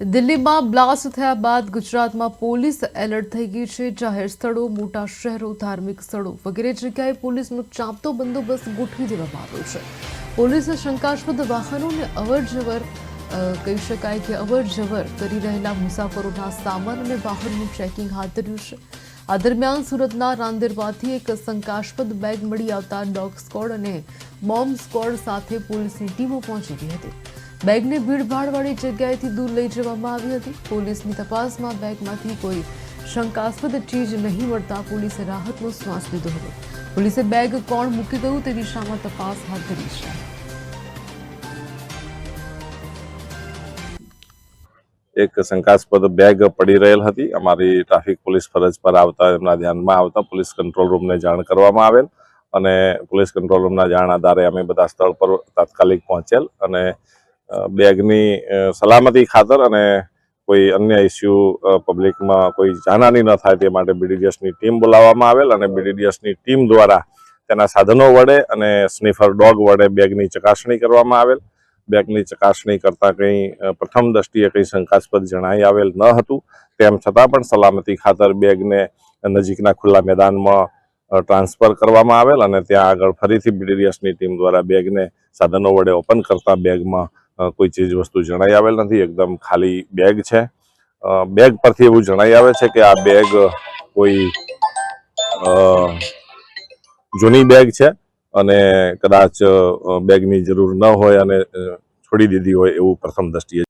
દિલ્હીમાં બ્લાસ્ટ થયા બાદ ગુજરાતમાં પોલીસ એલર્ટ થઈ ગઈ છે. જાહેર સ્થળો, મોટા શહેરો, ધાર્મિક સ્થળો વગેરે જગ્યાએ પોલીસનો ચાંપતો બંદોબસ્ત ગોઠવી દેવામાં આવ્યો છે. પોલીસે શંકાસ્પદ વાહનોને અવરજવર કહી શકાય કે અવરજવર કરી રહેલા મુસાફરોના સામાન અને વાહનનું ચેકિંગ હાથ ધર્યું છે. આ દરમિયાન સુરતના રાંદેરમાંથી એક શંકાસ્પદ બેગ મળી આવતા ડોગ સ્કોડ અને બોમ્બ સ્કોડ સાથે પોલીસની ટીમો પહોંચી ગઈ હતી. બેગને ભીડભાડવાળી જગ્યાએથી દૂર લઈ જવામાં આવી હતી. પોલીસની તપાસમાં બેગમાંથી કોઈ શંકાસ્પદ ચીજ નહીં મળતા પોલીસે રાહતનો શ્વાસ લીધો હતો. પોલીસે બેગ કોણ મૂકી ગયું તે દિશામાં તપાસ હાથ ધરી છે. એક શંકાસ્પદ બેગ પડી રહેલ હતી. અમારી ટ્રાફિક પોલીસ ફરજ પર આવતા, એમના ધ્યાનમાં આવતા પોલીસ કંટ્રોલ રૂમને જાણ કરવામાં આવેલ અને પોલીસ કંટ્રોલ રૂમના જાણ આધારે અમે બધા સ્થળ પર તાત્કાલિક પહોંચેલ અને બેગની સલામતી ખાતર અને કોઈ અન્ય ઇસ્યુ પબ્લિકમાં કોઈ જાનહાની ન થાય તે માટે બીડીડીએસની ટીમ બોલાવવામાં આવેલ અને બીડીડીએસની ટીમ દ્વારા તેના સાધનો વડે અને સ્નીફર ડોગ વડે બેગની ચકાસણી કરવામાં આવેલ. બેગની ચકાસણી કરતાં કંઈ પ્રથમ દ્રષ્ટિએ કંઈ શંકાસ્પદ જણાઈ આવેલ ન હતું. તેમ છતાં પણ સલામતી ખાતર બેગને નજીકના ખુલ્લા મેદાનમાં ટ્રાન્સફર કરવામાં આવેલ અને ત્યાં આગળ ફરીથી બીડીડીએસની ટીમ દ્વારા બેગને સાધનો વડે ઓપન કરતાં બેગમાં કોઈ ચીજ વસ્તુ જણાઈ આવેલ નથી, એકદમ ખાલી બેગ છે. બેગ પરથી એવું જણાઈ આવે છે કે આ બેગ કોઈ જૂની બેગ છે અને કદાચ બેગની જરૂર ન હોય અને છોડી દીધી હોય એવું પ્રથમ દ્રષ્ટિએ